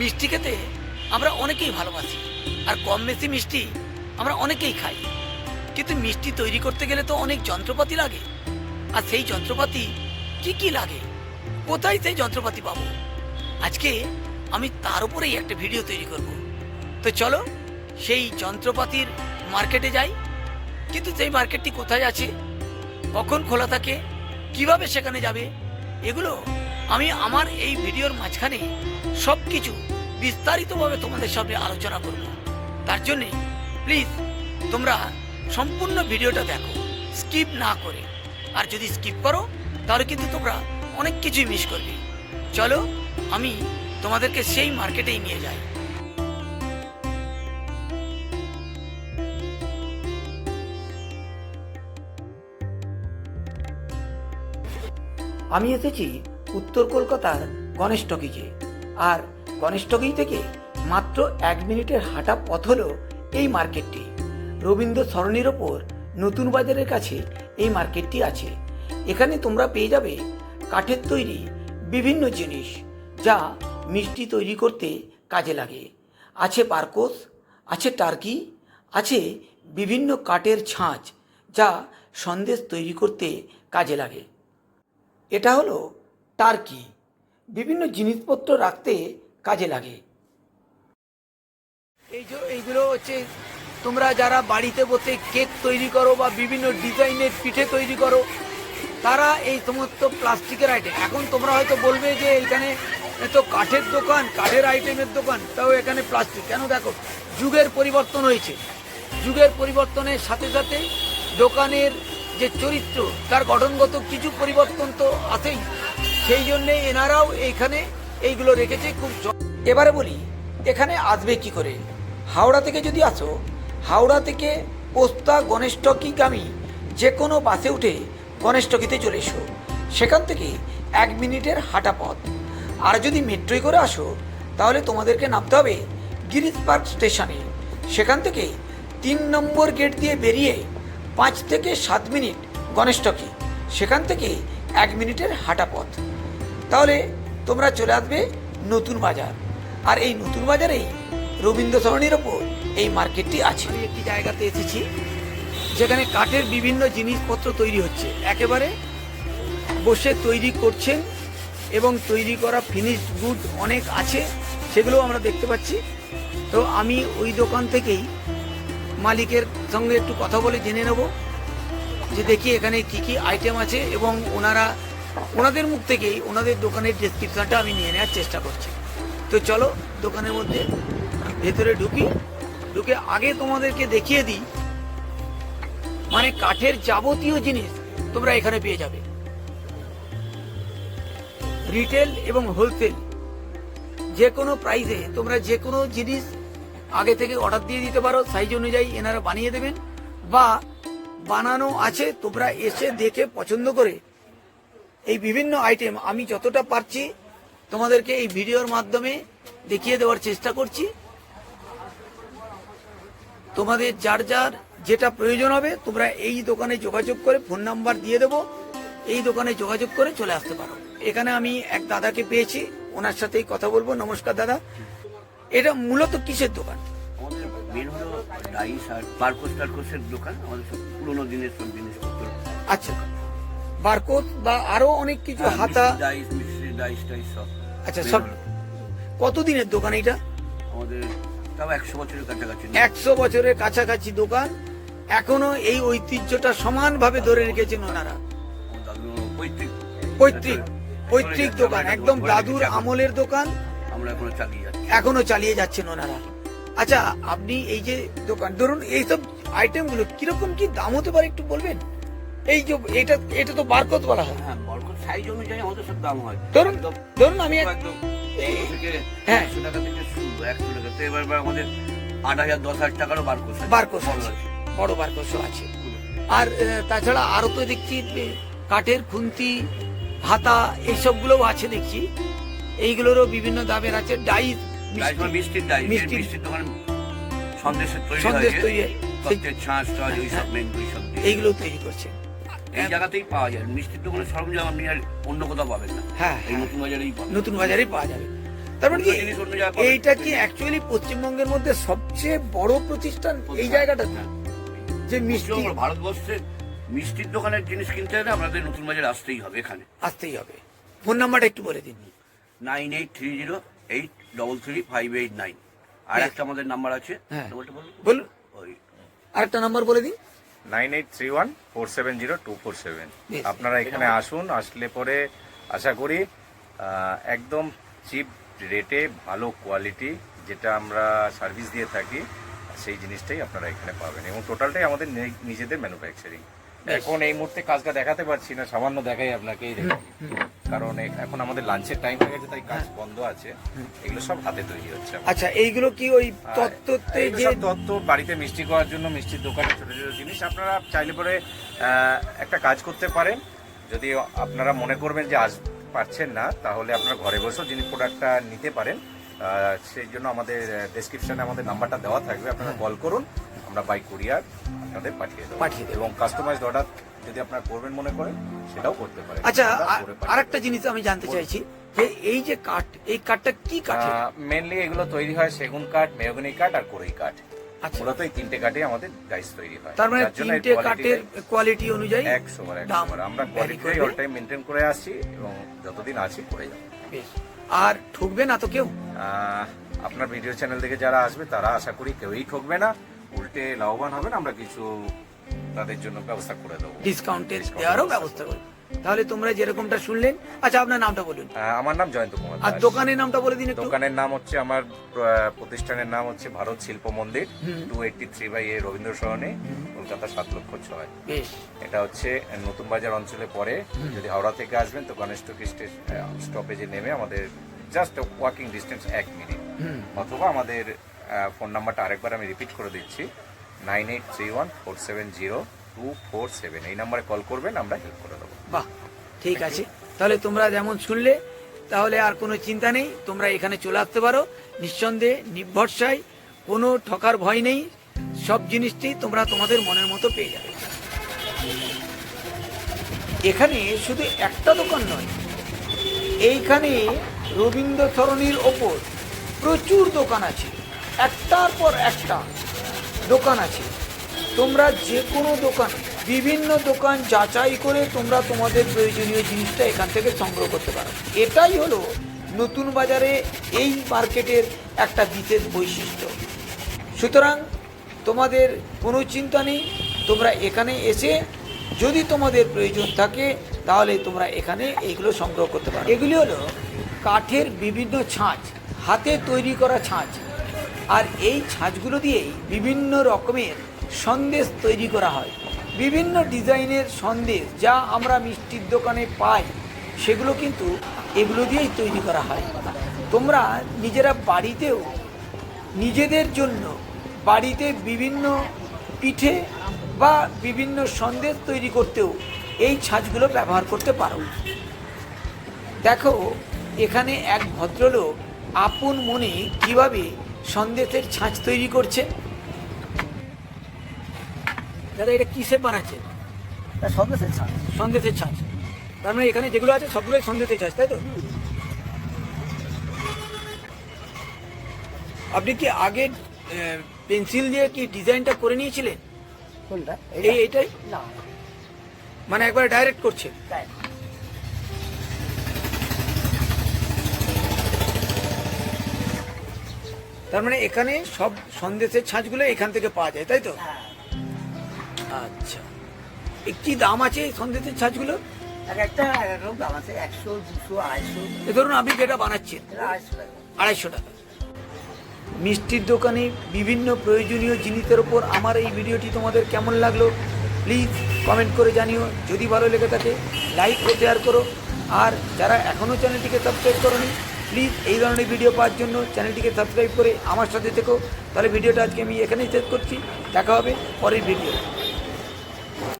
মিষ্টি খেতে আমরা অনেকেই ভালোবাসি, আর কম বেশি মিষ্টি আমরা অনেকেই খাই। কিন্তু মিষ্টি তৈরি করতে গেলে তো অনেক যন্ত্রপাতি লাগে। আর সেই যন্ত্রপাতি কি কি লাগে? কোথায় সেই যন্ত্রপাতি পাবো? আজকে আমি তার উপরেই একটা ভিডিও তৈরি করব। তো চলো সেই যন্ত্রপাতির মার্কেটে যাই। কিন্তু সেই মার্কেটটি কোথায় আছে? কখন খোলা থাকে? কীভাবে সেখানে যাবে? এগুলো আমি আমার এই ভিডিওর মাঝখানে সব কিছু বিস্তারিতভাবে তোমাদের সামনে আলোচনা করব। তার জন্যে প্লিজ তোমরা সম্পূর্ণ ভিডিওটা দেখো স্কিপ না করে। আর যদি স্কিপ করো, তাহলে কিন্তু তোমরা অনেক কিছুই মিস করবে। চলো, আমি তোমাদেরকে সেই মার্কেটেই নিয়ে যাই। আমি এসেছি উত্তর কলকাতার গণেশ টকিজে। আর গণেশ থেকে মাত্র এক মিনিটের হাঁটা পথ হলো এই মার্কেটটি। রবীন্দ্র সরণির ওপর নতুন বাজারের কাছে এই মার্কেটটি আছে। এখানে তোমরা পেয়ে যাবে কাঠের তৈরি বিভিন্ন জিনিস যা মিষ্টি তৈরি করতে কাজে লাগে। আছে পারকোস আছে টার্কি, আছে বিভিন্ন কাঠের ছাঁচ যা সন্দেশ তৈরি করতে কাজে লাগে। এটা হলো টার্কি। বিভিন্ন জিনিসপত্র রাখতে কাজে লাগে। এই যে, এইগুলো হচ্ছে, তোমরা যারা বাড়িতে বসে কেক তৈরি করো বা বিভিন্ন ডিজাইনের পিঠে তৈরি করো, তারা এই সমস্ত প্লাস্টিকের আইটেম এখন তোমরা হয়তো বলবে যে এখানে তো কাঠের দোকান, কাঠের আইটেমের দোকান, তাও এখানে প্লাস্টিক। কেন দেখো, যুগের পরিবর্তন হয়েছে। যুগের পরিবর্তনের সাথে সাথে দোকানের যে চরিত্র, তার গঠনগত কিছু পরিবর্তন তো আছেই। সেই জন্যে এনারাও এইখানে এইগুলো রেখেছে খুব এবারে বলি, এখানে আসবে কি করে? হাওড়া থেকে যদি আসো, হাওড়া থেকে পোস্তা গণেশটকিগামী যে কোনো বাসে উঠে গণেশটকিতে চলে এসো। সেখান থেকে এক মিনিটের হাঁটা পথ। আর যদি মেট্রোয় করে আসো, তাহলে তোমাদেরকে নামতে হবে গিরিশ পার্ক স্টেশনে। সেখান থেকে তিন নম্বর গেট দিয়ে বেরিয়ে পাঁচ থেকে সাত মিনিট গণেশটকি। সেখান থেকে এক মিনিটের হাঁটা পথ। তাহলে তোমরা চলে আসবে নতুন বাজার। আর এই নতুন বাজারেই রবীন্দ্র সরণির ওপর এই মার্কেটটি আছে। একটি জায়গাতে এসেছি, যেখানে কাঠের বিভিন্ন জিনিসপত্র তৈরি হচ্ছে। একেবারে বসে তৈরি করছেন এবং তৈরি করা ফিনিশড গুড অনেক আছে সেগুলো আমরা দেখতে পাচ্ছি। তো আমি ওই দোকান থেকেই মালিকের সঙ্গে একটু কথা বলে জেনে নেব, যে দেখি এখানে কি কি আইটেম আছে এবং ওনারা ওনাদের মুখ থেকেই ওনাদের দোকানের ডেসক্রিপশনটা আমি নিয়ে নেওয়ার চেষ্টা করছি। তো চলো দোকানের মধ্যে ভেতরে ঢুকি। ঢুকে আগে তোমাদেরকে দেখিয়ে দিই মানে কাঠের যাবতীয় জিনিস তোমরা এখানে পেয়ে যাবে। রিটেল এবং হোলসেল যে কোনো প্রাইসে তোমরা যে কোনো জিনিস আগে থেকে অর্ডার দিয়ে দিতে পারো সাইজ অনুযায়ী এনারা বানিয়ে দেবেন। বা বানানো আছে, তোমরা এসে দেখে পছন্দ করে এই বিভিন্ন আইটেম আমি যতটা পারছি তোমাদেরকে এই ভিডিওর মাধ্যমে দেখিয়ে দেওয়ার চেষ্টা করছি। তোমাদের যার যার যেটা প্রয়োজন হবে তোমরা এই দোকানে যোগাযোগ করে ফোন নাম্বার দিয়ে দেবো। এই দোকানে যোগাযোগ করে চলে আসতে পারো। এখানে আমি এক দাদাকে পেয়েছি ওনার সাথেই কথা বলব। নমস্কার দাদা। এটা মূলত কিসের দোকান? আমাদের মেন হলো ডাইস আর বারকোস টারকোসের দোকান। আমাদের সব পুরোনো দিনের সব জিনিসপত্র। আচ্ছা। বারকোড বা আরও অনেক কিছু হাতা। ডাইস ডাইস টাইস সব। আচ্ছা সব। কতদিনের দোকান এটা আমাদের তাও একশো বছরের কাছাকাছি। একশো বছরের কাছাকাছি দোকান। এখনও এই ঐতিহ্যটা সমানভাবে ধরে রেখেছেন ওনারা। পৈতৃক। পৈতৃক পৈতৃক দোকান একদম দাদুর আমলের দোকান। আমরা এখনও চালিয়ে যাচ্ছি। এখনও চালিয়ে যাচ্ছেন ওনারা। আচ্ছা আপনি এই যে দোকান ধরুন এইসব আইটেমগুলো কীরকম কি দাম হতে পারে একটু বলবেন? এই যে এটা এটা তো বারকোড বলা হয়? হ্যাঁ বরকত সাইজ অনুযায়ী আমাদের সব দাম হয়। ধরুন ধরুন আমি হ্যাঁ। একশো টাকা থেকে একশো টাকা। তো এবার এবার আমাদের আট হাজার দশ হাজার টাকারও বড় আছে। আর তাছাড়া আরও তো দেখছি কাঠের খুন্তি হাতা এইসবগুলোও আছে দেখছি। এইগুলোরও বিভিন্ন দামের আছে। ডাইস ডাইস মানে মিষ্টির দোকান সন্দেশের তৈরি সন্দেশ। তৈরি হয়। মেন দিয়ে। এইগুলো তৈরি করছে। এই জায়গাতেই পাওয়া যায়। মিষ্টির দোকানের সরঞ্জাম আপনি আর অন্য কোথাও পাবেন না। হ্যাঁ এই হ্যাঁ। নতুন বাজারেই পাবেন। নতুন বাজারে পাওয়া যাবে। তার মানে কি এইটা কি অ্যাকচুয়ালি পশ্চিমবঙ্গের মধ্যে সবচেয়ে বড় প্রতিষ্ঠান এই জায়গাটা যে মিষ্টি ভারতবর্ষের মিষ্টির দোকানের জিনিস কিনতে হলে আমাদের নতুন বাজার আসতেই হবে এখানে। আসতেই হবে। ফোন নাম্বারটা একটু বলে দিন। Nine eight three zero eight double three five eight nine. আর একটা আমাদের নাম্বার আছে। হ্যাঁ। বলুন। আরেকটা নাম্বার বলে দিন। Nine eight three one four seven zero two four seven. আপনারা এখানে আসুন আসলে পরে আশা করি একদম চিপ রেটে ভালো কোয়ালিটি যেটা আমরা সার্ভিস দিয়ে থাকি সেই জিনিসটাই আপনারা এখানে পাবেন। এবং টোটালটাই আমাদের নিজেদের ম্যানুফ্যাকচারিং এখন এই মুহূর্তে কাজটা দেখাতে পারছি না সামান্য দেখাই আপনাকে এই দেখুন। কারণ এখন আমাদের লাঞ্চের টাইম হয়ে গেছে তাই কাজ বন্ধ আছে। এগুলো সব হাতে তৈরি হচ্ছে আচ্ছা এইগুলো কি ওই তত্ত্বতে যে তত্ত্ব বাড়িতে মিষ্টি করার জন্য মিষ্টির দোকানে ছোট ছোট জিনিস। আপনারা চাইলে পরে একটা কাজ করতে পারেন। যদি আপনারা মনে করবেন যে আস পারছেন না তাহলে আপনারা ঘরে বসেও জিনিস প্রোডাক্টটা নিতে পারেন সেই জন্য আমাদের ডেসক্রিপশনে আমাদের নাম্বারটা দেওয়া থাকবে। আপনারা কল করুন আমরা বাই কুরিয়ার আপনাদের পাঠিয়ে দেবো। পাঠিয়ে দেবো। এবং কাস্টমাইজ অর্ডার যদি আপনারা করবেন মনে করেন সেটাও করতে পারেন। আচ্ছা আরেকটা জিনিস আমি জানতে চাইছি যে এই যে কাঠ এই কাঠটা কি কাঠ মেনলি এগুলো তৈরি হয় সেগুন কাঠ মেহগনি কাঠ আর কোরই কাঠ। আচ্ছা। মূলত এই তিনটে কাঠে আমাদের ডাইস তৈরি হয়। তার মানে তিনটে কাঠের কোয়ালিটি অনুযায়ী একশো বার আমরা করবে। অল টাইম মেনটেন করে আসছি এবং যতদিন আছি করে যাব। বেশ। আর ঠকবে না তো কেউ? আপনার ভিডিও চ্যানেল থেকে যারা আসবে তারা আশা করি কেউই ঠকবে না। উল্টে লাভবান হবেন আমরা কিছু তাদের জন্য ব্যবস্থা করে দেবো। ডিসকাউন্টের দেওয়ারও ব্যবস্থা করবে তাহলে তোমরা যেরকমটা শুনলেন আচ্ছা আপনার নামটা বলুন। আমার নাম জয়ন্ত কুমার আর দোকানের নামটা বলে দিন একটু। দোকানের নাম হচ্ছে আমার প্রতিষ্ঠানের নাম হচ্ছে Bharat Shilpa Mandir. Two eighty three by A Rabindra Sarani Kolkata সাত লক্ষ ছয়। এটা হচ্ছে নতুন বাজার অঞ্চলে পরে যদি হাওড়া থেকে আসবেন তো গণেশ টকি স্টপেজে নেমে আমাদের জাস্ট ওয়াকিং ডিস্টেন্স এক মিনিট অথবা আমাদের ফোন নাম্বারটা আরেকবার আমি রিপিট করে দিচ্ছি। Nine eight three one four seven zero two four seven এই নাম্বারে কল করবেন আমরা হেল্প করে দেবো। বাহ ঠিক আছে। তাহলে তোমরা যেমন শুনলে তাহলে আর কোনো চিন্তা নেই তোমরা এখানে চলে আসতে পারো। নিঃসন্দেহে নির্ভরসায় কোনো ঠকার ভয় নেই সব জিনিসটি তোমরা তোমাদের মনের মতো পেয়ে যাবে। এখানে শুধু একটা দোকান নয় এইখানে রবীন্দ্র সরণির ওপর প্রচুর দোকান আছে। একটার পর একটা দোকান আছে। তোমরা যে কোনো দোকান বিভিন্ন দোকান যাচাই করে তোমরা তোমাদের প্রয়োজনীয় জিনিসটা এখান থেকে সংগ্রহ করতে পারো। এটাই হলো নতুন বাজারে এই মার্কেটের একটা বিশেষ বৈশিষ্ট্য। সুতরাং তোমাদের কোনো চিন্তা নেই, তোমরা এখানে এসে যদি তোমাদের প্রয়োজন থাকে, তাহলে তোমরা এখানে এইগুলো সংগ্রহ করতে পারো। এগুলি হলো কাঠের বিভিন্ন ছাঁচ, হাতে তৈরি করা ছাঁচ। আর এই ছাঁচগুলো দিয়েই বিভিন্ন রকমের সন্দেশ তৈরি করা হয়। বিভিন্ন ডিজাইনের সন্দেশ যা আমরা মিষ্টির দোকানে পাই, সেগুলো কিন্তু এগুলো দিয়েই তৈরি করা হয়। তোমরা নিজেরা বাড়িতেও নিজেদের জন্য বাড়িতে বিভিন্ন পিঠে বা বিভিন্ন সন্দেশ তৈরি করতেও এই ছাঁচগুলো ব্যবহার করতে পারো। দেখো, এখানে এক ভদ্রলোক আপন মনে কীভাবে সন্দেশের ছাঁচ তৈরি করছে। দাদা এটা কিসে বানাচ্ছে? সন্দেশের ছাড় সন্দেশের ছাঁচ। তার মানে এখানে যেগুলো আছে সবগুলোই সন্দেশের ছাঁচ তাই তো? আপনি কি আগে পেন্সিল দিয়ে কি ডিজাইনটা করে নিয়েছিলেন? কোনটা? এই এইটাই? না। মানে একবার ডাইরেক্ট করছে? তার মানে এখানে সব সন্দেশের ছাঁচগুলো এখান থেকে পাওয়া যায় তাই তো? হ্যাঁ। আচ্ছা। এ কি দাম আছে সন্দেশের ছাঁচগুলো? এক একটা এক এক রকম দাম আছে একশো দুশো আড়াইশো। এ ধরুন আপনি যেটা বানাচ্ছেন। এটা আড়াইশো টাকা। আড়াইশো টাকা। মিষ্টির দোকানে বিভিন্ন প্রয়োজনীয় জিনিসের ওপর আমার এই ভিডিওটি তোমাদের কেমন লাগল প্লিজ কমেন্ট করে জানিও। যদি ভালো লেগে থাকে লাইক ও শেয়ার করো। আর যারা এখনও চ্যানেলটিকে সাবস্ক্রাইব করোনি প্লিজ এই ধরনের ভিডিও পাওয়ার জন্য চ্যানেলটিকে সাবস্ক্রাইব করে আমার সাথে থেকো। তাহলে ভিডিওটা আজকে আমি এখানেই শেষ করছি। দেখা হবে পরের ভিডিও